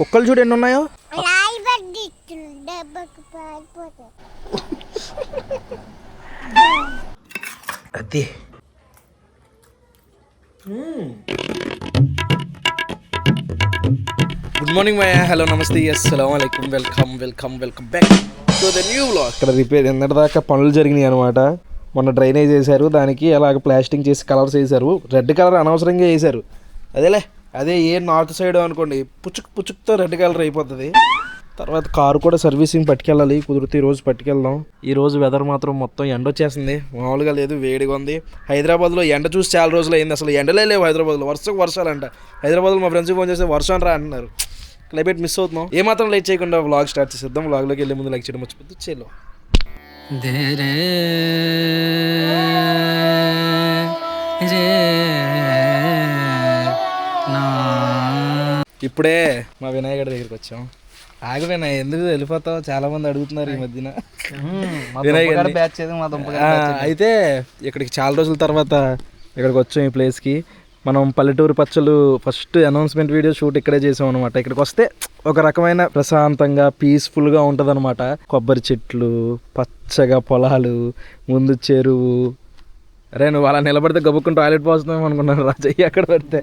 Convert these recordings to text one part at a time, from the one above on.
కుక్కలు చూడు ఎన్ని ఉన్నాయో అది గుడ్ మార్నింగ్ మై హలో నమస్తే. అస్సలం అయికం welcome welcome welcome back to the new blog ఇక్కడ రిపేర్ దాకా పనులు జరిగినాయి అనమాట మొన్న డ్రైనేజ్ వేశారు దానికి అలాగ ప్లాస్టింగ్ చేసి కలర్స్ వేశారు రెడ్ కలర్ అనవసరంగా వేశారు. అదేలే. అదే ఏ నార్త్ సైడ్ అనుకోండి పుచ్చుక్ పుచ్చుక్తో రెడ్ కలర్ అయిపోతుంది. తర్వాత కారు కూడా సర్వీసింగ్ పట్టుకెళ్ళాలి కుదిరితే ఈ రోజు పట్టుకెళ్దాం. ఈ రోజు వెదర్ మాత్రం మొత్తం ఎండ వచ్చేసింది. మామూలుగా లేదు వేడిగా ఉంది. హైదరాబాద్లో ఎండ చూసి చాలా రోజులు అయింది. అసలు ఎండలే లేవు హైదరాబాద్లో. వర్షకు వర్షాలంట. హైదరాబాద్లో మా ఫ్రెండ్స్ ఫోన్ చేస్తే వర్షం రా అంటున్నారు క్లైమేట్ మిస్ అవుతున్నాం. ఏ మాత్రం లేట్ చేయకుండా వ్లాగ్ స్టార్ట్ చేసేద్దాం. వ్లాగ్లోకి వెళ్ళే ముందు లైక్ చేయడం మర్చిపోతే చేలో. ధీరే రే. ఇప్పుడే మా వినాయకుడి దగ్గరికి వచ్చాం. ఆగి వినాయ్ ఎందుకు వెళ్ళిపోతావు? చాలా మంది అడుగుతున్నారు ఈ మధ్యన. బ్యాచ్ అయితే ఇక్కడికి చాలా రోజుల తర్వాత ఇక్కడికి వచ్చాం ఈ ప్లేస్కి మనం పల్లెటూరు పచ్చలు ఫస్ట్ అనౌన్స్మెంట్ వీడియో షూట్ ఇక్కడే చేసాం అనమాట ఇక్కడికి వస్తే ఒక రకమైన ప్రశాంతంగా పీస్ఫుల్గా ఉంటుంది అనమాట కొబ్బరి చెట్లు పచ్చగా పొలాలు ముందు చెరువు. అరే నువ్వు అలా నిలబడితే గబుక్కుని టాయిలెట్ పోతున్నాం అనుకున్నాను రాజయ్య అక్కడ పెడితే.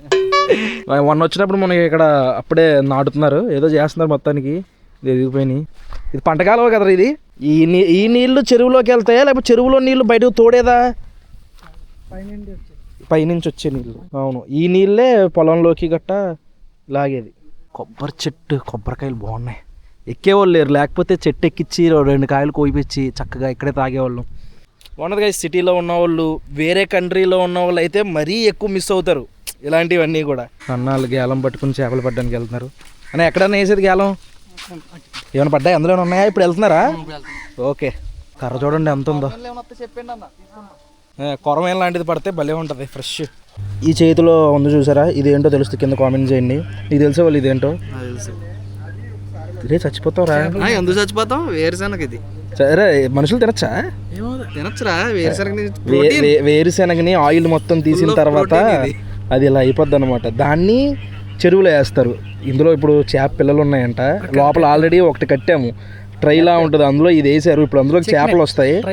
మొన్న వచ్చినప్పుడు మనకి ఇక్కడ అప్పుడే నాటుతున్నారు. ఏదో చేస్తున్నారు మొత్తానికి. ఇది ఎదిగిపోయినాయి. ఇది పంటకాలం కదా ఇది? ఈ నీ ఈ నీళ్ళు చెరువులోకి వెళ్తాయా? లేకపోతే చెరువులో నీళ్ళు బయటకు తోడేదా? పైనుంచి వచ్చే నీళ్ళు అవును. ఈ నీళ్ళే పొలంలోకి గట్ట లాగేది. కొబ్బరి చెట్టు కొబ్బరికాయలు బాగున్నాయి. ఎక్కేవాళ్ళు లేరు. లేకపోతే చెట్టు ఎక్కిచ్చి రెండు కాయలు కోయిపించి చక్కగా ఇక్కడే తాగేవాళ్ళం. బాగున్నది సిటీలో ఉన్నవాళ్ళు వేరే కంట్రీలో ఉన్న వాళ్ళు అయితే మరీ ఎక్కువ మిస్ అవుతారు. ఇలాంటివన్నీ కూడా. అన్నాళ్ళు గేలం పట్టుకుని చేపలు పట్టడానికి వెళ్తున్నారు. అని ఎక్కడన్నా వేసేది గేలం? ఏమైనా పడ్డాయి? అందులో ఉన్నాయా? ఇప్పుడు వెళ్తున్నారా? ఓకే. కర్ర చూడండి ఎంత ఉందో. కొరమేం లాంటిది పడితే భలే ఉంటుంది ఫ్రెష్ ఈ చేతిలో ఉంది చూసారా? ఇదేంటో తెలుస్తుంది కింద కామెంట్ చేయండి. నీకు తెలిసే వాళ్ళు ఇదేంటో? తెలుసు. ఇదే చచ్చిపోతావురా. ఎందుకు చచ్చిపోతాం? వేరుశనగ ఇది. సరే మనుషులు తినచ్చా? ఏమో తినొచ్చురా. వేరుశనగ వే- వే- వేరుశెనగని ఆయిల్ మొత్తం తీసిన తర్వాత. అది ఇలా అయిపోద్ది అనమాట దాన్ని చెరువులో వేస్తారు. ఇందులో ఇప్పుడు చేప పిల్లలు ఉన్నాయంట లోపల ఆల్రెడీ ఒకటి కట్టాము. ట్రైలా ఉంటుంది. అందులో ఇది వేసారు. ఇప్పుడు అందులో చేపలు వస్తాయి.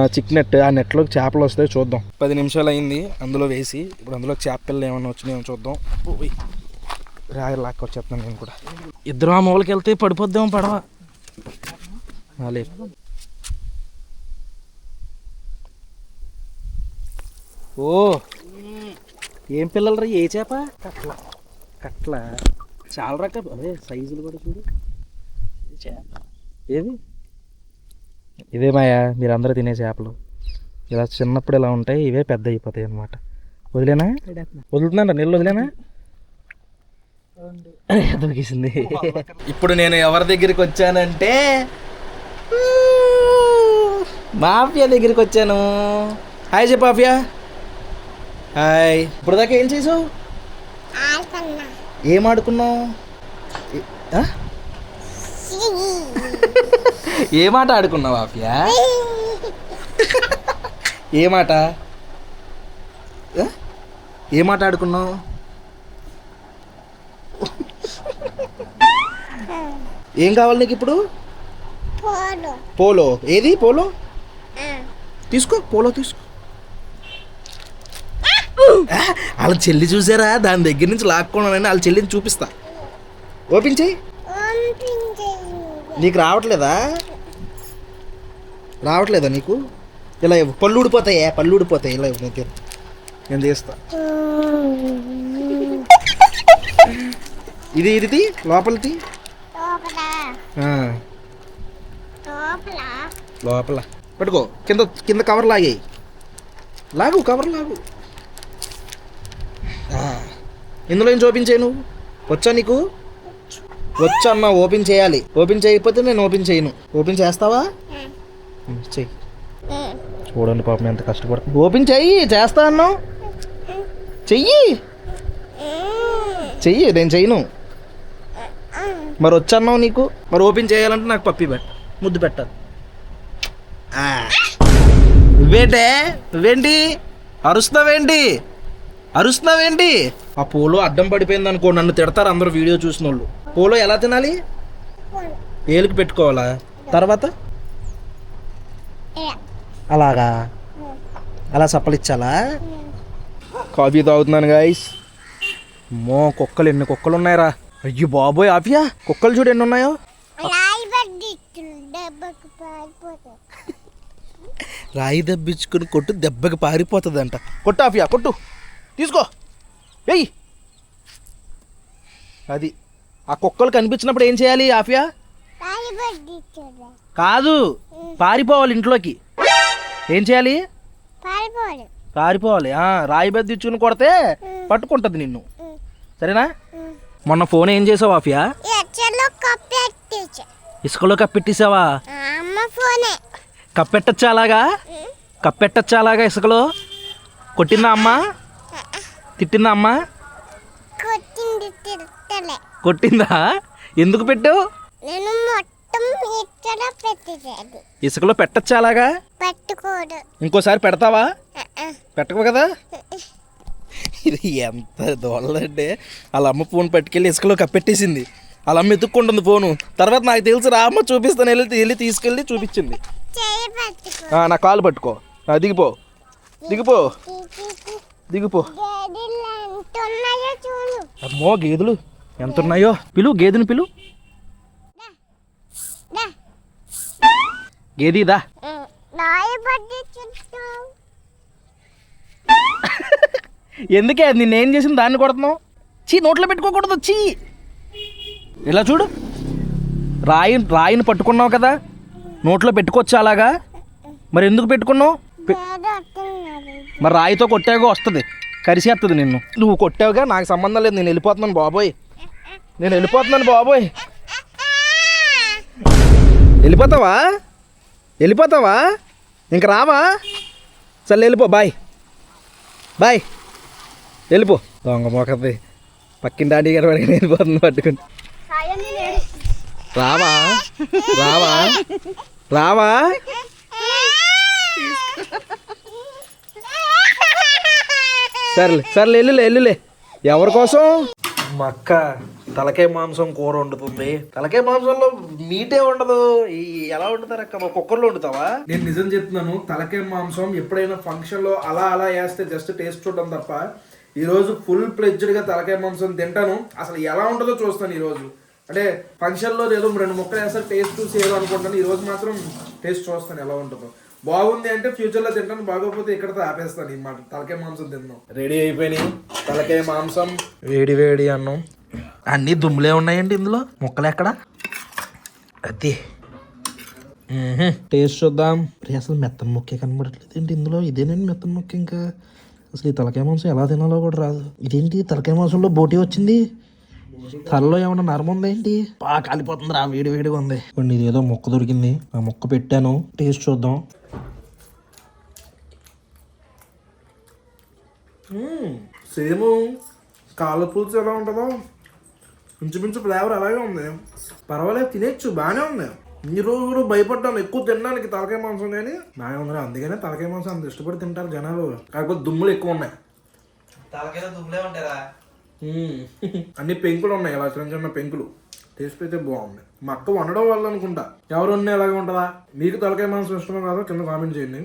చెక్ నెట్ ఆ నెట్లోకి చేపలు వస్తాయి చూద్దాం. పది నిమిషాలు అయింది. అందులో వేసి ఇప్పుడు అందులో చేప పిల్లలు ఏమన్నా వచ్చినాయో చూద్దాం. ఓయ్. రాయి లాక్క వచ్చేస్తున్నాను నేను కూడా. ఇద్దరు ఆ మూలకి వెళ్తే పడిపోద్దాం పడవ. లేదు ఓ ఏం పిల్లలు రా ఏ చేప? కట్ల. కట్ల. చాలా రకాల అదే సైజులు కూడా చూడు. చేప? ఏది ఇదే మాయా మీరందరూ తినే చేపలు. ఇలా చిన్నప్పుడు ఇలా ఉంటాయి ఇవే పెద్ద అయిపోతాయి అన్నమాట. వదిలేనా? వదులుతున్నారా? నీళ్ళు వదిలేనా? దొరికేసింది ఇప్పుడు నేను ఎవరి దగ్గరికి వచ్చానంటే మాఫియా దగ్గరికి వచ్చాను. హాయ్ చెప్పు మాఫియా. హాయ్. ఇప్పుడు దాకా ఏం చేసావు? ఏం ఆడుకున్నావు? ఏ- మాట ఆడుకున్నావు ఆఫియా ఏ మాట? ఏ మాట ఆడుకున్నావు? ఏం కావాలి నీకు ఇప్పుడు? పోడు పోలో. ఏది? పోలో? తీసుకో పోలో తీసుకో. ఆ, వాళ్ళ చెల్లి చూసారా? దాని దగ్గర నుంచి లాక్కున్నానని వాళ్ళ చెల్లిని చూపిస్తా. ఓపెన్ చెయ్యి నీకు రావట్లేదా? రావట్లేదా నీకు? ఇలా ఇవ్వు. పళ్ళు ఊడిపోతాయే పళ్ళు ఊడిపోతాయి. ఇలా ఇవ్వు నేను నేను తీస్తా ఇది ఇది తీ, లోపలిది లోపల. ఆ, లోపల. లోపల. పెట్టుకో. కింద కింద కవర్ లాగేయి. లాగు కవర్ లాగు. ఆ, ఇందులో ఏం ఓపెన్ చేయి నువ్వు వచ్చా నీకు? వచ్చా అన్న ఓపెన్ చేయాలి. ఓపెన్ చేయకపోతే నేను ఓపెన్ చేయను. ఓపెన్ చేస్తావా? చెయ్యి చూడండి పాపం ఎంత కష్టపడుతుంది ఓపెన్ చెయ్యి చేస్తా అన్నావు? చెయ్యి. చెయ్యి నేను చెయ్యను మరి వచ్చన్నావు నీకు? మరి ఓపెన్ చేయాలంటే నాకు పప్పి పెట్ట ముద్దు పెట్టాలి. నువ్వేంటే? నువ్వేంటి? అరుస్తున్నావేంటి? అరుస్తున్నావేంటి? ఆ పూలు అడ్డం పడిపోయింది అనుకో నన్ను తిడతారు అందరూ వీడియో చూసిన వాళ్ళు పోలో ఎలా తినాలి? పోను పెట్టుకోవాలా? తర్వాత? అలాగా? అలా సప్పలిచ్చాలా? కాఫీ తాగుతున్నాను గాయస్ మో కుక్కలు ఎన్ని కుక్కలు ఉన్నాయరా అయ్యో బాబోయ్ ఆఫియా? కుక్కలు చూడు ఎన్ని ఉన్నాయో రాయి దెబ్బించుకుని కొట్టు దెబ్బకి పారిపోతుందంట. కొట్టు ఆఫియా కొట్టు. తీసుకో. ఎయ్ అది ఆ కుక్కలు కనిపించినప్పుడు ఏం చేయాలి ఆఫియా? కాదు పారిపోవాలి ఇంట్లోకి. ఏం చేయాలి? పారిపోవాలి. ఆ, రాయి బెద్దిచ్చుకుని కొడితే పట్టుకుంటుంది నిన్ను. సరేనా? మొన్న ఫోన్ ఏం చేసావు ఆఫియా? ఇసుకలో కప్పెట్టేసావా? అమ్మ ఫోనే. కప్పెట్టచ్చా అలాగా కప్పెట్టచ్చా అలాగా ఇసుకలో? కొట్టిందా అమ్మ? తిట్టిందా అమ్మ? కొట్టింది ఎందుకు పెట్టావు? ఇసుకలో పెట్టచ్చా అలాగా పట్టుకోడు. ఇంకోసారి పెడతావా. పెట్టవు కదా? ఇది ఎంత దోలంటే వాళ్ళ అమ్మ ఫోన్ పట్టుకెళ్ళి ఇసుకలో కప్పెట్టేసింది. వాళ్ళ అమ్మ ఎత్తుక్కుంటుంది ఫోను. తర్వాత నాకు తెలుసు రా అమ్మ చూపిస్తాను వెళ్ళి వెళ్ళి తీసుకెళ్ళి చూపించింది. నా కాలు పట్టుకో. దిగిపో. దిగిపో. దిగిపో. అమ్మో గేదెలు. ఎంత ఉన్నాయో పిలు గేదెని పిలు. దా. గేది దా ఉమ్, రాయబడి చుట్టూ. ఎందుకే? నిన్నేం చేసింది? దాన్ని కొడుతున్నావు? చీ నోట్లో పెట్టుకోకూడదు. చీ. ఇలా చూడు. రాయి రాయిని పట్టుకున్నావు కదా? నోట్లో పెట్టుకోవచ్చా అలాగా? మరి ఎందుకు పెట్టుకున్నావు? మరి రాయితో కొట్టావుగా వస్తుంది. కరిసేస్తుంది నిన్ను. నువ్వు కొట్టావుగా నాకు సంబంధం లేదు. నేను వెళ్ళిపోతున్నాను బాబోయ్. నేను వెళ్ళిపోతున్నాను బాబోయ్. వెళ్ళిపోతావా? వెళ్ళిపోతావా? ఇంక రావా? సరే వెళ్ళిపో. బాయ్. బాయ్. వెళ్ళిపో. దొంగ మోకది పక్కిన డాడీ గారు పడికి వెళ్ళిపోతుంది పట్టుకుని. రావా? రావా? రావా? సర్లే సర్లే వెళ్ళులే వెళ్ళులే. ఎవరి కోసం? మా అక్క తలకాయ మాంసం కూర వండుతుంది. తలకాయ మాంసంలో మీటే ఉండదు. ఎలా వండుతారు అక్క? కుక్కర్లో వండుతావా? నేను నిజం చెప్తున్నాను తలకాయ మాంసం ఎప్పుడైనా ఫంక్షన్లో అలా అలా వేస్తే జస్ట్ టేస్ట్ చూడడం తప్ప ఈ రోజు ఫుల్ ప్లెడ్జ్డ్గా తలకాయ మాంసం తింటాను. అసలు ఎలా ఉంటుందో చూస్తాను ఈ రోజు అంటే ఫంక్షన్లో ఏదో రెండు ముక్కలు వేస్తారు టేస్ట్ చూసి ఏదో అనుకుంటాను. ఈ రోజు మాత్రం టేస్ట్ చూస్తాను ఎలా ఉంటుందో. బాగుంది అంటే ఫ్యూచర్లో తింటాను బాగోకపోతే ఇక్కడతో ఆపేస్తాను ఈ మాట. తలకాయ మాంసం తిన్నాం రెడీ అయిపోయినాయి. తలకాయ మాంసం. వేడి వేడి అన్నం. అన్ని దుమ్ములే ఉన్నాయండి ఇందులో. ముక్కలు ఎక్కడ? అది టేస్ట్ చూద్దాం. అసలు మెత్తన ముక్కే కనబడట్లేదు ఏంటి ఇందులో? ఇదేనండి మెత్తన ముక్క ఇంకా? అసలు ఈ తలకాయ మాంసం ఎలా తినాలో కూడా రాదు. ఇదేంటి తలకాయ మాంసంలో బోటి వచ్చింది? తలలో ఏమన్నా నరం ఉందా ఏంటి? బాగా కాలిపోతుంది రా వేడి వేడిగా ఉంది. కొన్ని ఇదేదో మొక్క దొరికింది. ఆ మొక్క పెట్టాను. టేస్ట్ చూద్దాం. సేమ్ కాళ్ళ పులుసు ఎలా ఉంటుందో? ఇంచుమించు ఫ్లేవర్ అలాగే ఉంది. పర్వాలేదు తినేచ్చు బాగానే ఉంది. ఈ రోజు కూడా భయపడ్డాను ఎక్కువ తినడానికి తలకాయ మాంసం కానీ. బాగానే ఉంది అందుకనే తలకాయ మాంసం అంత ఇష్టపడి తింటారు జనాలు. కాకపోతే దుమ్ములు ఎక్కువ ఉన్నాయి. మ్మ్. అన్ని పెంకులు ఉన్నాయి ఇలా చిన్న చిన్న పెంకులు. టేస్ట్ అయితే బాగుంది. మా అక్క వండడం వల్ల అనుకుంటా. ఎవరు వండినా ఎలాగ ఉంటుందా? మీకు తలకాయ మాంసం ఇష్టమో కాదో కింద కామెంట్ చేయండి.